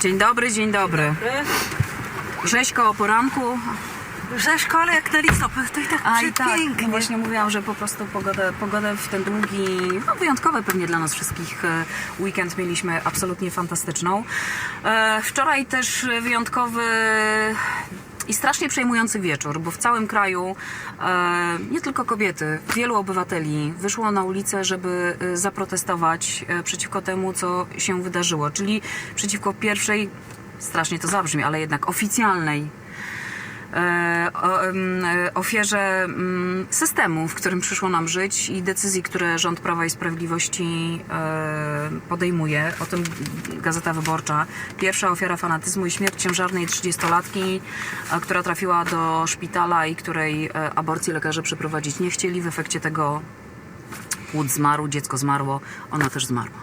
Dzień dobry, dzień dobry. Rzeźko o poranku. Rzeszko, ale jak na listopad, to i tak A i tak, przepięknie. właśnie mówiłam, że po prostu pogodę, pogodę w ten długi, no wyjątkowy pewnie dla nas wszystkich e, weekend mieliśmy absolutnie fantastyczną. E, Wczoraj też wyjątkowy i strasznie przejmujący wieczór, bo w całym kraju e, nie tylko kobiety, wielu obywateli wyszło na ulicę, żeby e, zaprotestować e, przeciwko temu, co się wydarzyło, czyli przeciwko pierwszej, strasznie to zabrzmi, ale jednak oficjalnej ofierze mm, systemu, w którym przyszło nam żyć i decyzji, które rząd Prawa i Sprawiedliwości e, podejmuje. O tym Gazeta Wyborcza. Pierwsza ofiara fanatyzmu i śmierć ciężarnej 30-latki, e, która trafiła do szpitala i której e, aborcję lekarze przeprowadzić nie chcieli. W efekcie tego płód zmarł, dziecko zmarło, ona też zmarła.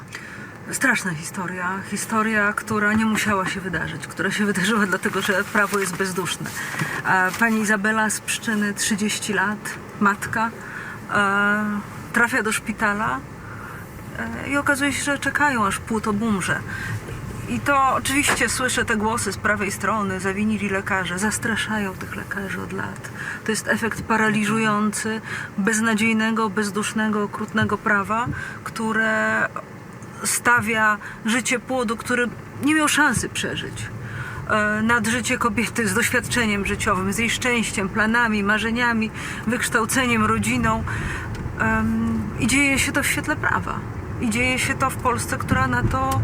Straszna historia. Historia, która nie musiała się wydarzyć, która się wydarzyła dlatego, że prawo jest bezduszne. E, Pani Izabela z Pszczyny, 30 lat, matka, e, trafia do szpitala e, i okazuje się, że czekają, aż płód obumrze. I to oczywiście słyszę te głosy z prawej strony, zawinili lekarze, zastraszają tych lekarzy od lat. To jest efekt paraliżujący, beznadziejnego, bezdusznego, okrutnego prawa, które stawia życie płodu, który nie miał szansy przeżyć. e, Nad życie kobiety z doświadczeniem życiowym, z jej szczęściem, planami, marzeniami, wykształceniem, rodziną. I dzieje się to w świetle prawa. I dzieje się to w Polsce, która na to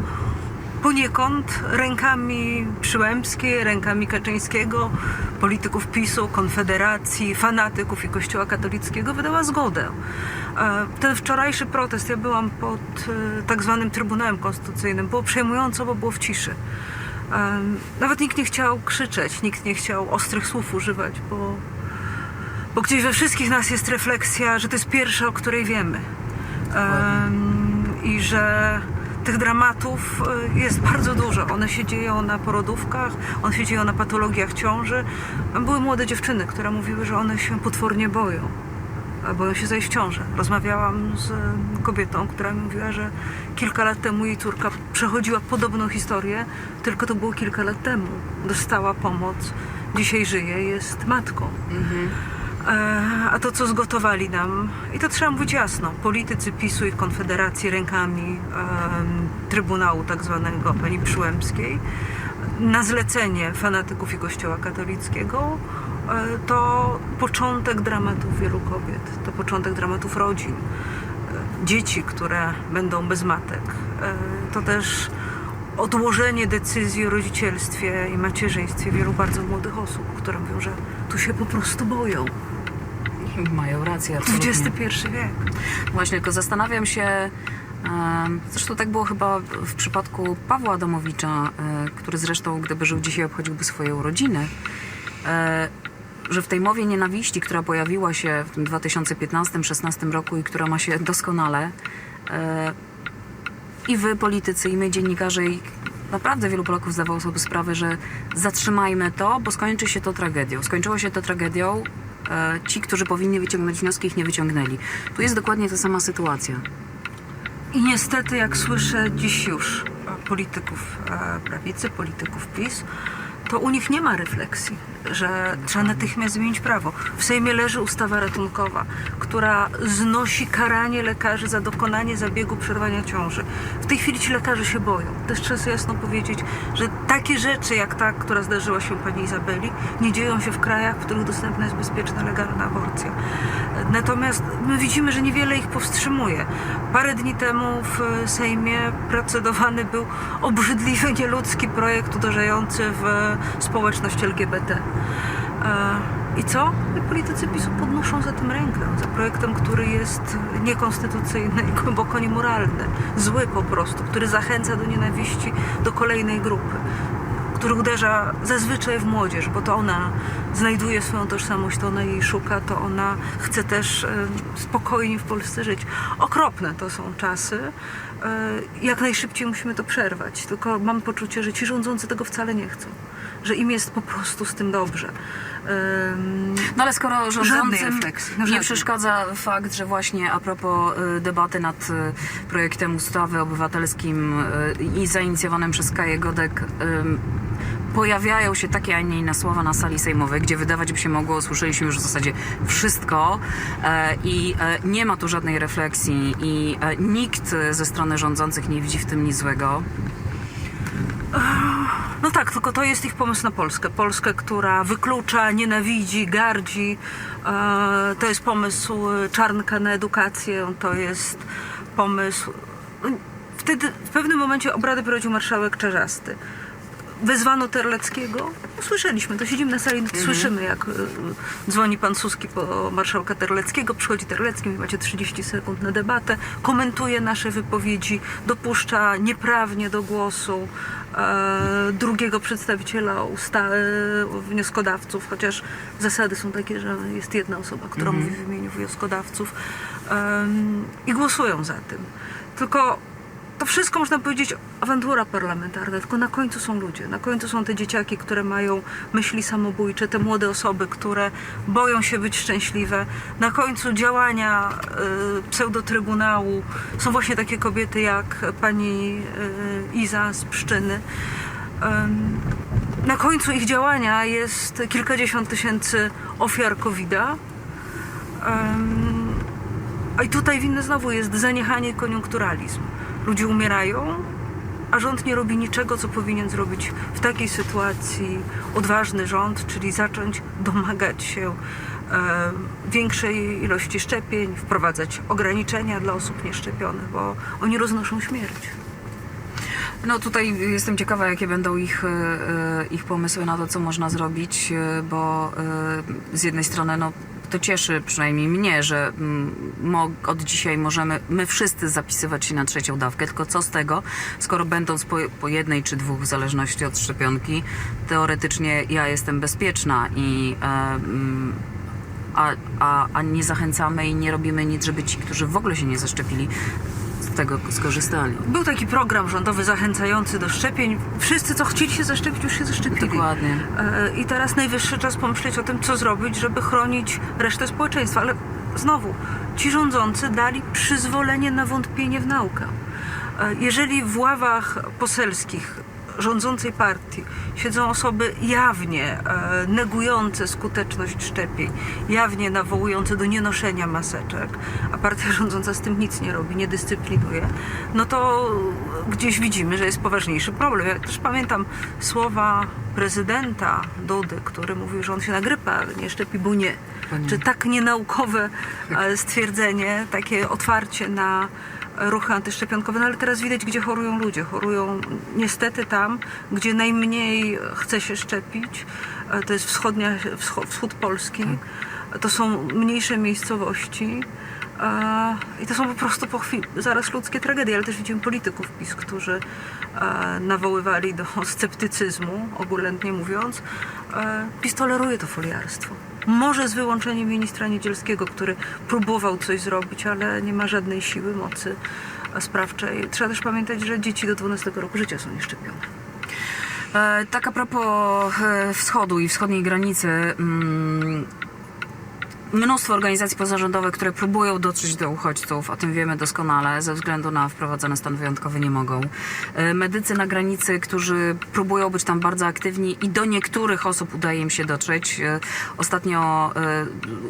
poniekąd rękami Przyłębskiej, rękami Kaczyńskiego, polityków PiSu, Konfederacji, fanatyków i Kościoła katolickiego wydała zgodę. E, Ten wczorajszy protest, ja byłam pod e, tak zwanym Trybunałem Konstytucyjnym, było przejmująco, bo było w ciszy. E, Nawet nikt nie chciał krzyczeć, nikt nie chciał ostrych słów używać, bo, bo gdzieś we wszystkich nas jest refleksja, że to jest pierwsza, o której wiemy. Em, I że tych dramatów y, jest bardzo dużo. One się dzieją na porodówkach, one się dzieją na patologiach ciąży. Były młode dziewczyny, które mówiły, że one się potwornie boją. Boją się zajść w ciążę. Rozmawiałam z y, kobietą, która mówiła, że kilka lat temu jej córka przechodziła podobną historię, tylko to było kilka lat temu. Dostała pomoc, dzisiaj żyje, jest matką. E, A to, co zgotowali nam, i to trzeba mówić jasno, politycy PiSu i Konfederacji rękami Trybunału tak zwanego pani Przyłębskiej, na zlecenie fanatyków i Kościoła katolickiego, e, to początek dramatów wielu kobiet, to początek dramatów rodzin, e, dzieci, które będą bez matek. E, To też odłożenie decyzji o rodzicielstwie i macierzyństwie wielu bardzo młodych osób, które mówią, że tu się po prostu boją. Mają rację, absolutnie. XXI wiek. Właśnie, tylko zastanawiam się, zresztą tak było chyba w przypadku Pawła Adamowicza, e, który zresztą, gdyby żył dzisiaj, obchodziłby swoje urodziny, e, że w tej mowie nienawiści, która pojawiła się w tym 2015-16 roku i która ma się doskonale, e, i wy, politycy, i my, dziennikarze, i naprawdę wielu Polaków zdawało sobie sprawę, że zatrzymajmy to, bo skończy się to tragedią. Skończyło się to tragedią. Ci, którzy powinni wyciągnąć wnioski, ich nie wyciągnęli. Tu jest dokładnie ta sama sytuacja. I niestety, jak słyszę dziś już e, polityków e, prawicy, polityków PiS, to u nich nie ma refleksji, że trzeba natychmiast zmienić prawo. W Sejmie leży ustawa ratunkowa, która znosi karanie lekarzy za dokonanie zabiegu przerwania ciąży. W tej chwili ci lekarze się boją. Też trzeba sobie jasno powiedzieć, że takie rzeczy jak ta, która zdarzyła się pani Izabeli, nie dzieją się w krajach, w których dostępna jest bezpieczna, legalna aborcja. Natomiast my widzimy, że niewiele ich powstrzymuje. Parę dni temu w Sejmie procedowany był obrzydliwy, nieludzki projekt uderzający w społeczność LGBT. E, I co? I politycy PiSu podnoszą za tym rękę, za projektem, który jest niekonstytucyjny i głęboko niemoralny, zły po prostu, który zachęca do nienawiści do kolejnej grupy, który uderza zazwyczaj w młodzież, bo to ona znajduje swoją tożsamość, to ona jej szuka, to ona chce też e, spokojnie w Polsce żyć. Okropne to są czasy. E, Jak najszybciej musimy to przerwać, tylko mam poczucie, że ci rządzący tego wcale nie chcą że im jest po prostu z tym dobrze. No ale skoro rządzącym no nie przeszkadza fakt, że właśnie a propos y, debaty nad y, projektem ustawy obywatelskim y, i zainicjowanym przez Kaję Godek pojawiają się takie, a nie inne słowa na sali sejmowej, gdzie wydawać by się mogło, usłyszeliśmy już w zasadzie wszystko e, i e, nie ma tu żadnej refleksji i e, nikt ze strony rządzących nie widzi w tym nic złego. No tak, tylko to jest ich pomysł na Polskę. Polskę, która wyklucza, nienawidzi, gardzi. E, To jest pomysł Czarnka na edukację, to jest pomysł... Wtedy w pewnym momencie obrady prowadził marszałek Czarzasty. Wezwano Terleckiego. Słyszeliśmy, to siedzimy na sali, słyszymy jak y, dzwoni pan Suski po marszałka Terleckiego, przychodzi Terlecki, macie 30 sekund na debatę, komentuje nasze wypowiedzi, dopuszcza nieprawnie do głosu e, drugiego przedstawiciela usta- e, wnioskodawców, chociaż zasady są takie, że jest jedna osoba, która mówi w imieniu wnioskodawców em, i głosują za tym. Tylko to wszystko można powiedzieć awantura parlamentarna, tylko na końcu są ludzie. Na końcu są te dzieciaki, które mają myśli samobójcze, te młode osoby, które boją się być szczęśliwe. Na końcu działania y, pseudotrybunału są właśnie takie kobiety jak pani y, Iza z Pszczyny. Na końcu ich działania jest kilkadziesiąt tysięcy ofiar COVID-a. A i tutaj winny znowu jest zaniechanie i koniunkturalizm. Ludzie umierają, a rząd nie robi niczego, co powinien zrobić w takiej sytuacji odważny rząd, czyli zacząć domagać się e, większej ilości szczepień, wprowadzać ograniczenia dla osób nieszczepionych, bo oni roznoszą śmierć. No tutaj jestem ciekawa, jakie będą ich, e, e, ich pomysły na to, co można zrobić, bo z jednej strony no, to cieszy przynajmniej mnie, że mm, od dzisiaj możemy my wszyscy zapisywać się na trzecią dawkę, tylko co z tego, skoro będąc po, po jednej czy dwóch w zależności od szczepionki, teoretycznie ja jestem bezpieczna i e, mm, a, a, a nie zachęcamy i nie robimy nic, żeby ci, którzy w ogóle się nie zaszczepili, tego skorzystali. Był taki program rządowy zachęcający do szczepień. Wszyscy, co chcieli się zaszczepić, już się zaszczepili. Dokładnie. E, I teraz najwyższy czas pomyśleć o tym, co zrobić, żeby chronić resztę społeczeństwa. Ale znowu, ci rządzący dali przyzwolenie na wątpienie w naukę. E, Jeżeli w ławach poselskich rządzącej partii siedzą osoby jawnie e, negujące skuteczność szczepień, jawnie nawołujące do nienoszenia maseczek, a partia rządząca z tym nic nie robi, nie dyscyplinuje, no to gdzieś widzimy, że jest poważniejszy problem. Ja też pamiętam słowa prezydenta Dudy, który mówił, że on się na grypę nie szczepi, bo nie. Czy tak nienaukowe e, stwierdzenie, takie otwarcie na ruchy antyszczepionkowe, no ale teraz widać, gdzie chorują ludzie. Chorują niestety tam, gdzie najmniej chce się szczepić. E, To jest wschodnia, wschód, Polski. To są mniejsze miejscowości. E, I to są po prostu po chwili, zaraz ludzkie tragedie, ale też widzimy polityków PiS, którzy e, nawoływali do sceptycyzmu, ogólnie mówiąc. PiS toleruje to foliarstwo. Może z wyłączeniem ministra Niedzielskiego, który próbował coś zrobić, ale nie ma żadnej siły, mocy e, sprawczej. Trzeba też pamiętać, że dzieci do 12 roku życia są nieszczepione. E, tak a propos e, wschodu i wschodniej granicy. Mnóstwo organizacji pozarządowych, które próbują dotrzeć do uchodźców, o tym wiemy doskonale, ze względu na wprowadzony stan wyjątkowy nie mogą. E, Medycy na granicy, którzy próbują być tam bardzo aktywni i do niektórych osób udaje im się dotrzeć. E, Ostatnio e,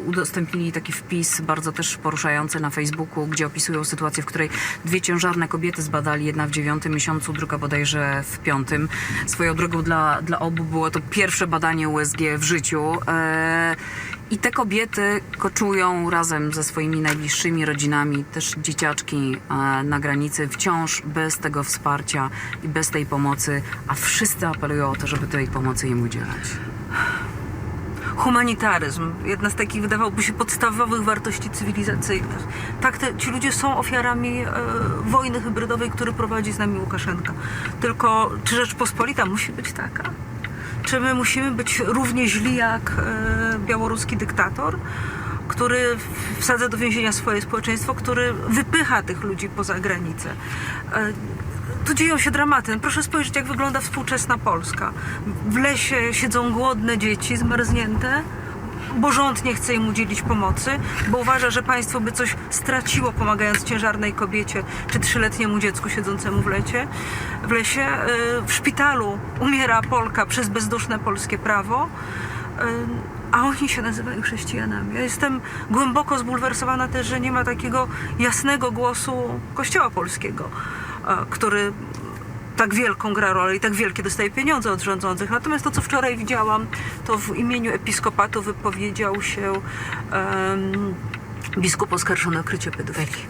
udostępnili taki wpis bardzo też poruszający na Facebooku, gdzie opisują sytuację, w której dwie ciężarne kobiety zbadali, jedna w dziewiątym miesiącu, druga bodajże w piątym. Swoją drogą dla, dla obu było to pierwsze badanie USG w życiu. I te kobiety koczują razem ze swoimi najbliższymi rodzinami, też dzieciaczki e, na granicy, wciąż bez tego wsparcia i bez tej pomocy, a wszyscy apelują o to, żeby tej pomocy im udzielać. Humanitaryzm, jedna z takich wydawałoby się podstawowych wartości cywilizacyjnych. Tak, te, ci ludzie są ofiarami e, wojny hybrydowej, który prowadzi z nami Łukaszenka. Tylko czy Rzeczpospolita musi być taka? Czy my musimy być równie źli jak e, białoruski dyktator, który wsadza do więzienia swoje społeczeństwo, który wypycha tych ludzi poza granicę? E, tu dzieją się dramaty. Proszę spojrzeć, jak wygląda współczesna Polska. W lesie siedzą głodne dzieci, zmarznięte, bo rząd nie chce im udzielić pomocy, bo uważa, że państwo by coś straciło, pomagając ciężarnej kobiecie czy trzyletniemu dziecku siedzącemu w, lecie, w lesie. Yy, W szpitalu umiera Polka przez bezduszne polskie prawo. Yy, A oni się nazywają chrześcijanami. Ja jestem głęboko zbulwersowana też, że nie ma takiego jasnego głosu Kościoła Polskiego, e, który tak wielką gra rolę i tak wielkie dostaje pieniądze od rządzących. Natomiast to, co wczoraj widziałam, to w imieniu episkopatu wypowiedział się em, biskup oskarżony o krycie pedofilii.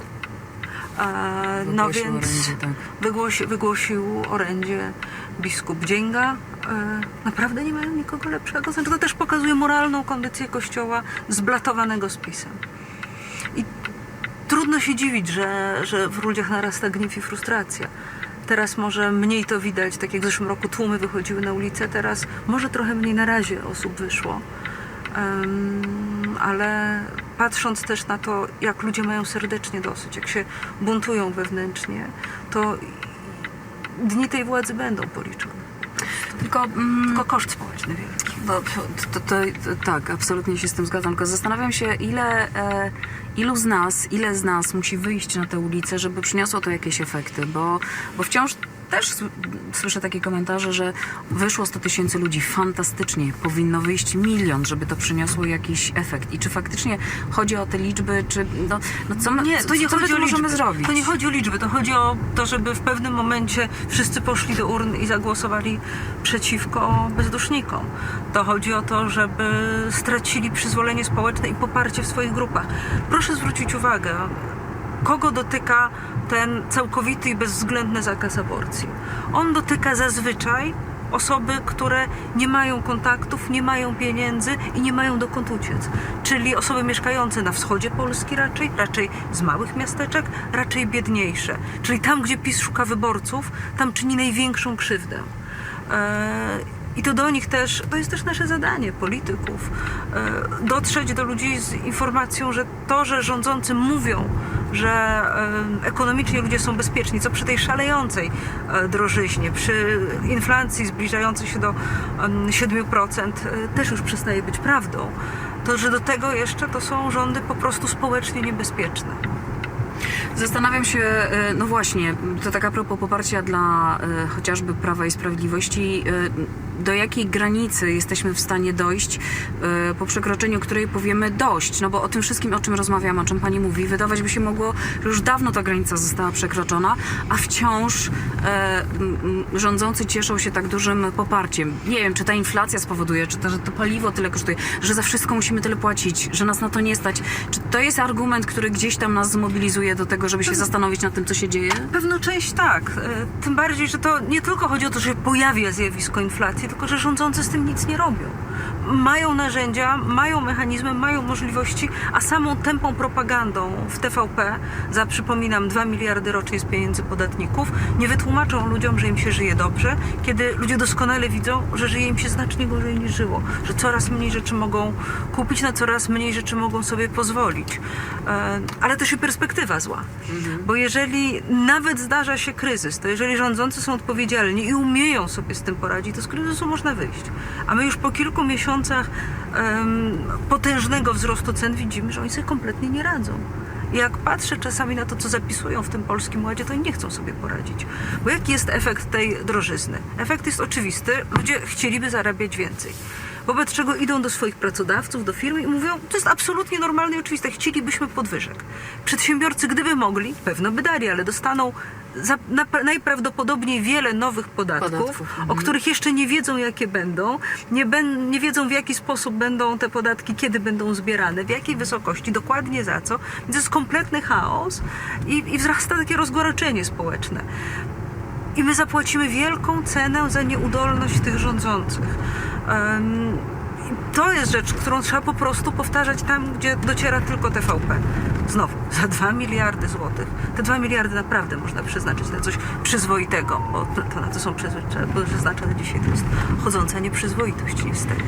E, no więc orędzie, tak. wygłosi, wygłosił orędzie biskup Dzięga. E, naprawdę nie mają nikogo lepszego. Znaczy to też pokazuje moralną kondycję kościoła zblatowanego z pisem. I trudno się dziwić, że, że w ludziach narasta gniew i frustracja. Teraz może mniej to widać, tak jak w zeszłym roku tłumy wychodziły na ulicę, teraz może trochę mniej na razie osób wyszło. Em, ale patrząc też na to, jak ludzie mają serdecznie dosyć, jak się buntują wewnętrznie, to dni tej władzy będą policzone. Tylko, mm, Tylko koszt społeczny wielki. No, to, to, to, tak, absolutnie się z tym zgadzam. Tylko zastanawiam się, ile, e, ilu z nas, ile z nas musi wyjść na tę ulicę, żeby przyniosło to jakieś efekty, bo, bo wciąż też słyszę takie komentarze, że wyszło 100 tysięcy ludzi, fantastycznie, powinno wyjść milion, żeby to przyniosło jakiś efekt. I czy faktycznie chodzi o te liczby, czy no, no co my, Nie, to nie co my chodzi tu o możemy liczby. zrobić? To nie chodzi o liczby, to chodzi o to, żeby w pewnym momencie wszyscy poszli do urn i zagłosowali przeciwko bezdusznikom. To chodzi o to, żeby stracili przyzwolenie społeczne i poparcie w swoich grupach. Proszę zwrócić uwagę, kogo dotyka ten całkowity i bezwzględny zakaz aborcji. On dotyka zazwyczaj osoby, które nie mają kontaktów, nie mają pieniędzy i nie mają dokąd uciec. Czyli osoby mieszkające na wschodzie Polski raczej, raczej z małych miasteczek, raczej biedniejsze. Czyli tam, gdzie PiS szuka wyborców, tam czyni największą krzywdę. Eee, i to do nich też, to jest też nasze zadanie, polityków, e, dotrzeć do ludzi z informacją, że to, że rządzący mówią, że e, ekonomicznie ludzie są bezpieczni, co przy tej szalejącej e, drożyźnie, przy inflacji zbliżającej się do em, 7%, e, też już przestaje być prawdą. To, że do tego jeszcze to są rządy po prostu społecznie niebezpieczne. Zastanawiam się, no właśnie, to tak a propos poparcia dla chociażby Prawa i Sprawiedliwości, do jakiej granicy jesteśmy w stanie dojść, e, po przekroczeniu której powiemy dość, no bo o tym wszystkim, o czym rozmawiam, o czym Pani mówi, wydawać by się mogło, że już dawno ta granica została przekroczona, a wciąż e, rządzący cieszą się tak dużym poparciem. Nie wiem, czy ta inflacja spowoduje, czy to, że to paliwo tyle kosztuje, że za wszystko musimy tyle płacić, że nas na to nie stać. Czy to jest argument, który gdzieś tam nas zmobilizuje do tego, żeby się zastanowić nad tym, co się dzieje? Pewno część tak. E, Tym bardziej, że to nie tylko chodzi o to, że pojawia zjawisko inflacji, tylko że rządzący z tym nic nie robią. Mają narzędzia, mają mechanizmy, mają możliwości, a samą tępą propagandą w TVP za, przypominam, 2 miliardy rocznie z pieniędzy podatników, nie wytłumaczą ludziom, że im się żyje dobrze, kiedy ludzie doskonale widzą, że żyje im się znacznie gorzej niż żyło, że coraz mniej rzeczy mogą kupić, na coraz mniej rzeczy mogą sobie pozwolić. E, Ale też i perspektywa zła. Bo jeżeli nawet zdarza się kryzys, to jeżeli rządzący są odpowiedzialni i umieją sobie z tym poradzić, to z kryzysu można wyjść. A my już po kilku miesiącach em, potężnego wzrostu cen widzimy, że oni sobie kompletnie nie radzą. Jak patrzę czasami na to, co zapisują w tym polskim ładzie, to oni nie chcą sobie poradzić. Bo jaki jest efekt tej drożyzny? Efekt jest oczywisty. Ludzie chcieliby zarabiać więcej. Wobec czego idą do swoich pracodawców, do firmy i mówią, to jest absolutnie normalne i oczywiste, chcielibyśmy podwyżek. Przedsiębiorcy, gdyby mogli, pewno by dali, ale dostaną za, na, najprawdopodobniej wiele nowych podatków, Podatków, mhm. o których jeszcze nie wiedzą, jakie będą, nie, nie wiedzą, w jaki sposób będą te podatki, kiedy będą zbierane, w jakiej wysokości, dokładnie za co. Więc jest kompletny chaos i, i wzrasta takie rozgoryczenie społeczne. I my zapłacimy wielką cenę za nieudolność tych rządzących. Em, to jest rzecz, którą trzeba po prostu powtarzać tam, gdzie dociera tylko TVP. Znowu, za 2 miliardy złotych. Te 2 miliardy naprawdę można przeznaczyć na coś przyzwoitego, bo to, to na to są przeznaczone, dzisiaj. Jest chodząca nieprzyzwoitość niestety.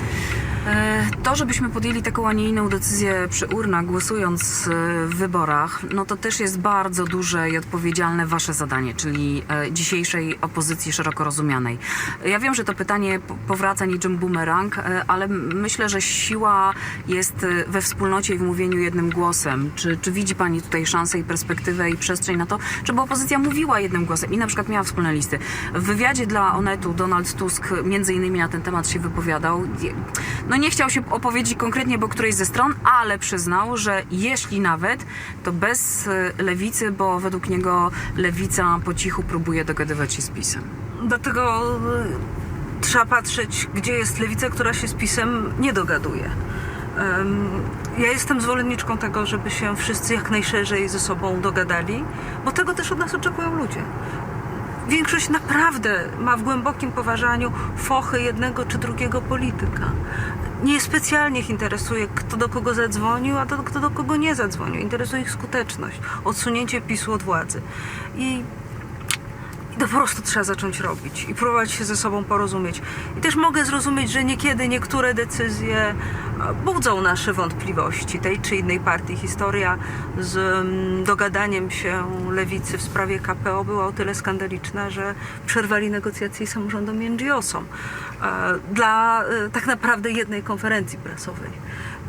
E, To, żebyśmy podjęli taką, a nie inną decyzję przy urnach, głosując e, w wyborach, no to też jest bardzo duże i odpowiedzialne wasze zadanie, czyli e, dzisiejszej opozycji szeroko rozumianej. Ja wiem, że to pytanie po- powraca niczym bumerang, ale myślę, że siła jest we wspólnocie i w mówieniu jednym głosem. Czy, czy widzi pani tutaj szansę i perspektywę i przestrzeń na to, żeby opozycja mówiła jednym głosem i na przykład miała wspólne listy? W wywiadzie dla Onetu Donald Tusk między innymi na ten temat się wypowiadał. No nie chciał się opowiedzieć konkretnie, bo którejś ze stron, ale przyznał, że jeśli nawet, to bez e, lewicy, bo według niego lewica po cichu próbuje dogadywać się z PiSem. Dlatego y, trzeba patrzeć, gdzie jest lewica, która się z PiSem nie dogaduje. Ja jestem zwolenniczką tego, żeby się wszyscy jak najszerzej ze sobą dogadali, bo tego też od nas oczekują ludzie. Większość naprawdę ma w głębokim poważaniu fochy jednego czy drugiego polityka. Nie specjalnie ich interesuje, kto do kogo zadzwonił, a to, kto do kogo nie zadzwonił. Interesuje ich skuteczność, odsunięcie PiSu od władzy. I to po prostu trzeba zacząć robić i próbować się ze sobą porozumieć. I też mogę zrozumieć, że niekiedy niektóre decyzje budzą nasze wątpliwości tej czy innej partii. Historia z mm, dogadaniem się lewicy w sprawie KPO była o tyle skandaliczna, że przerwali negocjacje samorządom i NGO-som e, dla e, tak naprawdę jednej konferencji prasowej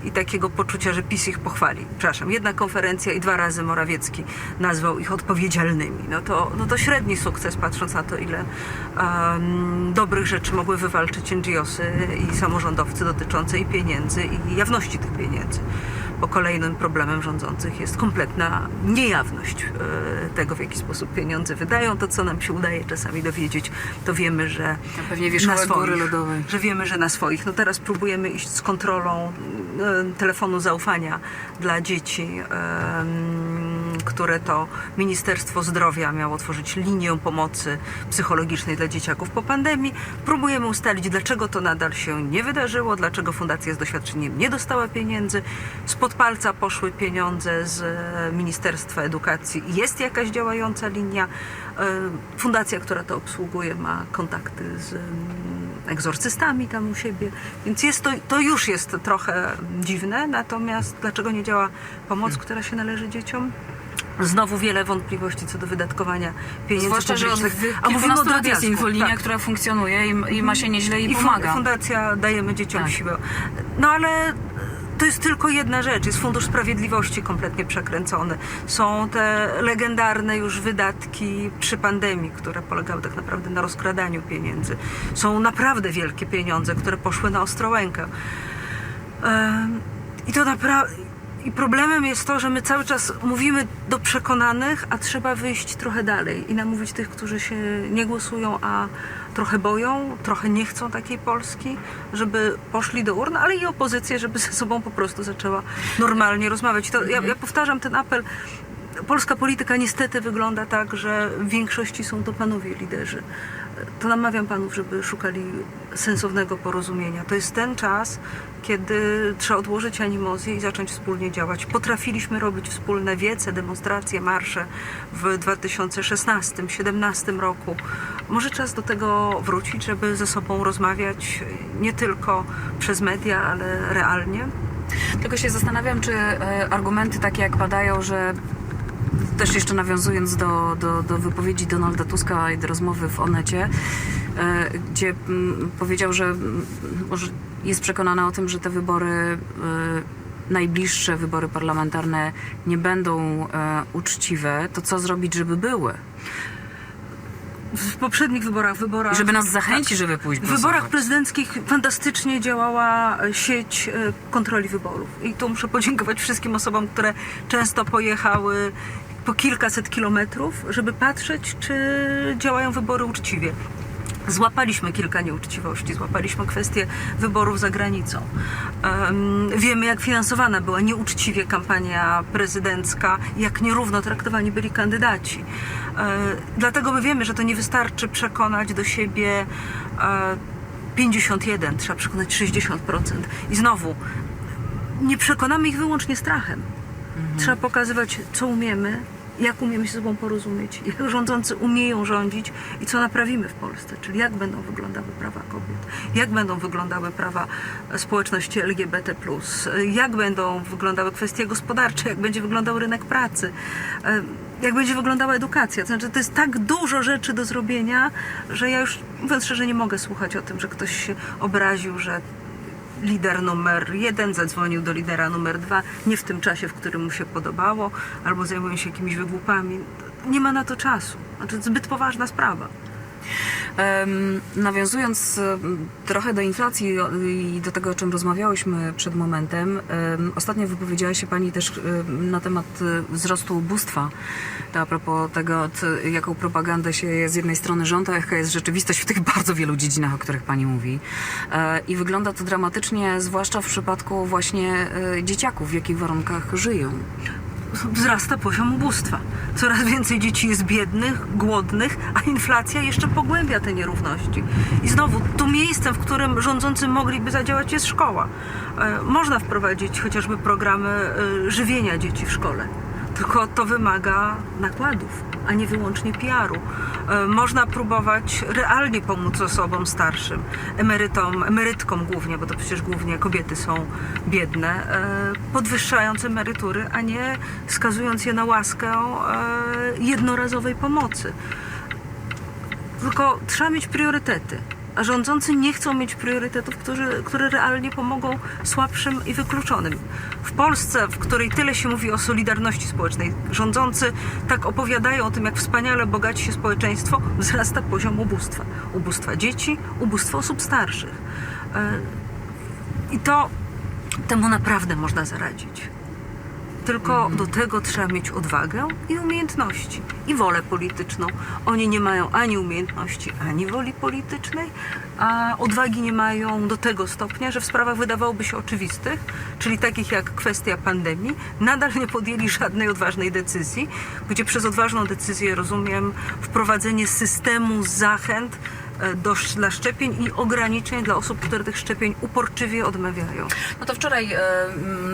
i takiego poczucia, że PiS ich pochwali. Przepraszam, jedna konferencja i dwa razy Morawiecki nazwał ich odpowiedzialnymi. No to, no to średni sukces, patrząc na to, ile em, dobrych rzeczy mogły wywalczyć NGOsy i samorządowcy dotyczące i pieniędzy, i jawności tych pieniędzy. Bo kolejnym problemem rządzących jest kompletna niejawność e, tego, w jaki sposób pieniądze wydają. To, co nam się udaje czasami dowiedzieć, to wiemy, że pewnie na swoich- lodowej. że wiemy, że na swoich. No teraz próbujemy iść z kontrolą e, telefonu zaufania dla dzieci, które to Ministerstwo Zdrowia miało tworzyć linię pomocy psychologicznej dla dzieciaków po pandemii. Próbujemy ustalić, dlaczego to nadal się nie wydarzyło, dlaczego Fundacja z doświadczeniem nie dostała pieniędzy. Spod palca poszły pieniądze z e, Ministerstwa Edukacji. Jest jakaś działająca linia. E, Fundacja, która to obsługuje, ma kontakty z mm, egzorcystami tam u siebie, więc jest to, to już jest trochę dziwne, natomiast dlaczego nie działa pomoc, która się należy dzieciom? Znowu wiele wątpliwości co do wydatkowania pieniędzy Zwłaszcza, że od publicznych. A mówimy o lat jest infolinia, tak. która funkcjonuje i, i ma się nieźle i, I pomaga. Fundacja Dajemy Dzieciom Tak. Siłę. No ale to jest tylko jedna rzecz. Jest Fundusz Sprawiedliwości kompletnie przekręcony. Są te legendarne już wydatki przy pandemii, które polegały tak naprawdę na rozkradaniu pieniędzy. Są naprawdę wielkie pieniądze, które poszły na Ostrołękę. I to naprawdę. I problemem jest to, że my cały czas mówimy do przekonanych, a trzeba wyjść trochę dalej i namówić tych, którzy się nie głosują, a trochę boją, trochę nie chcą takiej Polski, żeby poszli do urn, ale i opozycję, żeby ze sobą po prostu zaczęła normalnie rozmawiać. To, ja, ja powtarzam ten apel. Polska polityka niestety wygląda tak, że w większości są to panowie liderzy. To namawiam panów, żeby szukali sensownego porozumienia. To jest ten czas, kiedy trzeba odłożyć animozję i zacząć wspólnie działać. Potrafiliśmy robić wspólne wiece, demonstracje, marsze w 2016-2017 roku. Może czas do tego wrócić, żeby ze sobą rozmawiać nie tylko przez media, ale realnie. Tylko się zastanawiam, czy e, argumenty takie jak padają, że też jeszcze nawiązując do, do, do wypowiedzi Donalda Tuska i do rozmowy w Onecie, e, gdzie mm, powiedział, że mm, jest przekonany o tym, że te wybory, e, najbliższe wybory parlamentarne nie będą e, uczciwe, to co zrobić, żeby były? W poprzednich wyborach, wyborach I żeby nas zachęcić, żeby pójść W głosować. wyborach prezydenckich fantastycznie działała e, sieć e, kontroli wyborów. I tu muszę podziękować wszystkim osobom, które często pojechały po kilkaset kilometrów, żeby patrzeć, czy działają wybory uczciwie. Złapaliśmy kilka nieuczciwości, złapaliśmy kwestię wyborów za granicą. Em, wiemy, jak finansowana była nieuczciwie kampania prezydencka, jak nierówno traktowani byli kandydaci. E, dlatego my wiemy, że to nie wystarczy przekonać do siebie e, 51, trzeba przekonać 60%. I znowu, nie przekonamy ich wyłącznie strachem. Trzeba pokazywać, co umiemy, jak umiemy się ze sobą porozumieć, jak rządzący umieją rządzić i co naprawimy w Polsce, czyli jak będą wyglądały prawa kobiet, jak będą wyglądały prawa społeczności LGBT, jak będą wyglądały kwestie gospodarcze, jak będzie wyglądał rynek pracy, jak będzie wyglądała edukacja. To znaczy, to jest tak dużo rzeczy do zrobienia, że ja już, mówiąc szczerze, nie mogę słuchać o tym, że ktoś się obraził, że lider numer jeden zadzwonił do lidera numer dwa, nie w tym czasie, w którym mu się podobało, albo zajmują się jakimiś wygłupami. Nie ma na to czasu. Znaczy, zbyt poważna sprawa. Nawiązując em, trochę do inflacji i do tego, o czym rozmawiałyśmy przed momentem, em, ostatnio wypowiedziała się Pani też na temat e, wzrostu ubóstwa. A propos tego, jaką propagandę się z jednej strony rząd, a jaka jest rzeczywistość w tych bardzo wielu dziedzinach, o których Pani mówi. E, I wygląda to dramatycznie, zwłaszcza w przypadku właśnie e, dzieciaków, w jakich warunkach żyją. Wzrasta poziom ubóstwa. Coraz więcej dzieci jest biednych, głodnych, a inflacja jeszcze pogłębia te nierówności. I znowu, tu miejscem, w którym rządzący mogliby zadziałać, jest szkoła. E, Można wprowadzić chociażby programy e, żywienia dzieci w szkole. Tylko to wymaga nakładów, a nie wyłącznie PR-u. E, Można próbować realnie pomóc osobom starszym, emerytom, emerytkom głównie, bo to przecież głównie kobiety są biedne, e, podwyższając emerytury, a nie skazując je na łaskę e, jednorazowej pomocy. Tylko trzeba mieć priorytety. A rządzący nie chcą mieć priorytetów, którzy, które realnie pomogą słabszym i wykluczonym. W Polsce, w której tyle się mówi o solidarności społecznej, rządzący tak opowiadają o tym, jak wspaniale bogaci się społeczeństwo, wzrasta poziom ubóstwa. Ubóstwa dzieci, ubóstwa osób starszych. E, I to temu naprawdę można zaradzić. Tylko do tego trzeba mieć odwagę i umiejętności. I wolę polityczną. Oni nie mają ani umiejętności, ani woli politycznej, a odwagi nie mają do tego stopnia, że w sprawach wydawałoby się oczywistych, czyli takich jak kwestia pandemii, nadal nie podjęli żadnej odważnej decyzji, gdzie przez odważną decyzję rozumiem wprowadzenie systemu zachęt do, dla szczepień i ograniczeń dla osób, które tych szczepień uporczywie odmawiają. No to wczoraj e,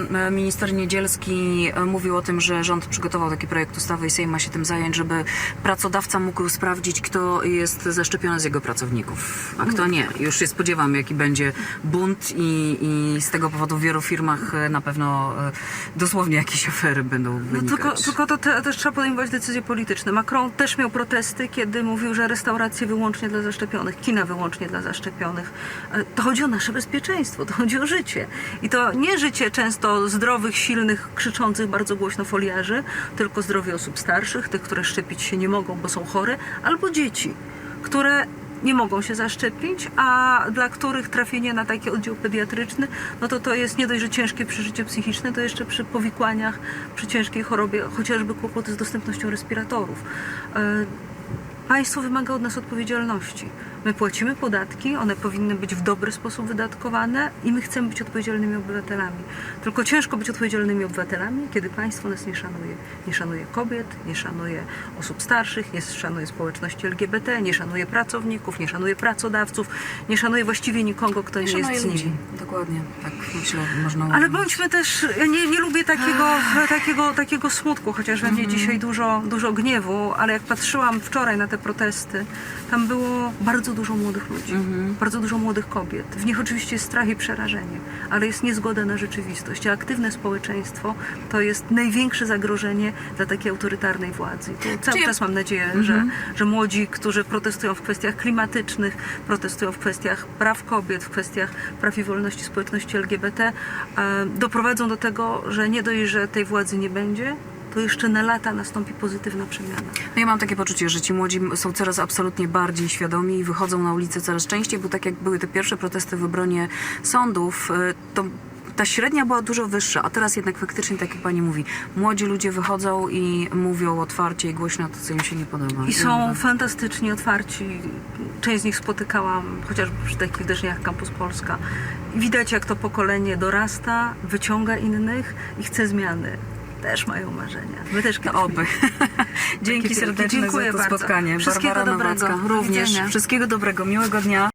m, minister Niedzielski e, mówił o tym, że rząd przygotował taki projekt ustawy i Sejm ma się tym zająć, żeby pracodawca mógł sprawdzić, kto jest zaszczepiony z jego pracowników, a kto nie. Już się spodziewam, jaki będzie bunt i, i z tego powodu w wielu firmach e, na pewno e, dosłownie jakieś afery będą No wynikać. tylko, tylko to te, też trzeba podejmować decyzje polityczne. Macron też miał protesty, kiedy mówił, że restauracje wyłącznie dla zaszczepionych, kina wyłącznie dla zaszczepionych. E, To chodzi o nasze bezpieczeństwo, to chodzi o życie. I to nie życie często zdrowych, silnych, krzyczących bardzo głośno foliarzy, tylko zdrowie osób starszych, tych, które szczepić się nie mogą, bo są chore, albo dzieci, które nie mogą się zaszczepić, a dla których trafienie na taki oddział pediatryczny, no to to jest nie dość, że ciężkie przeżycie psychiczne, to jeszcze przy powikłaniach, przy ciężkiej chorobie, chociażby kłopoty z dostępnością respiratorów. Państwo wymaga od nas odpowiedzialności. My płacimy podatki, one powinny być w dobry sposób wydatkowane i my chcemy być odpowiedzialnymi obywatelami. Tylko ciężko być odpowiedzialnymi obywatelami, kiedy państwo nas nie szanuje. Nie szanuje kobiet, nie szanuje osób starszych, nie szanuje społeczności LGBT, nie szanuje pracowników, nie szanuje pracodawców, nie szanuje właściwie nikogo, kto nie, Nie jest z nimi. Dokładnie, tak myślę, można Ale bądźmy też, ja nie, nie lubię takiego, takiego, takiego smutku, chociaż we mnie dzisiaj dużo, dużo gniewu, ale jak patrzyłam wczoraj na te protesty, tam było bardzo dużo młodych ludzi, bardzo dużo młodych kobiet. W nich oczywiście jest strach i przerażenie, ale jest niezgoda na rzeczywistość. A aktywne społeczeństwo to jest największe zagrożenie dla takiej autorytarnej władzy. I tu cały ja- czas mam nadzieję, że, że młodzi, którzy protestują w kwestiach klimatycznych, protestują w kwestiach praw kobiet, w kwestiach praw i wolności społeczności LGBT, e, doprowadzą do tego, że nie dość, że tej władzy nie będzie, to jeszcze na lata nastąpi pozytywna przemiana. No ja mam takie poczucie, że ci młodzi są coraz absolutnie bardziej świadomi i wychodzą na ulicę coraz częściej, bo tak jak były te pierwsze protesty w obronie sądów, y, to ta średnia była dużo wyższa, a teraz jednak faktycznie, tak jak pani mówi, młodzi ludzie wychodzą i mówią otwarcie i głośno to, co im się nie podoba. I są fantastycznie otwarci. Część z nich spotykałam chociażby przy takich wydarzeniach Campus Polska. Widać, jak to pokolenie dorasta, wyciąga innych i chce zmiany. Też mają marzenia. My też kiedyś Oby. Dzięki serdecznie Dziękuję za to bardzo. spotkanie. Wszystkiego Barbara dobrego. Nowacka również. widzenia. Wszystkiego dobrego. Miłego dnia.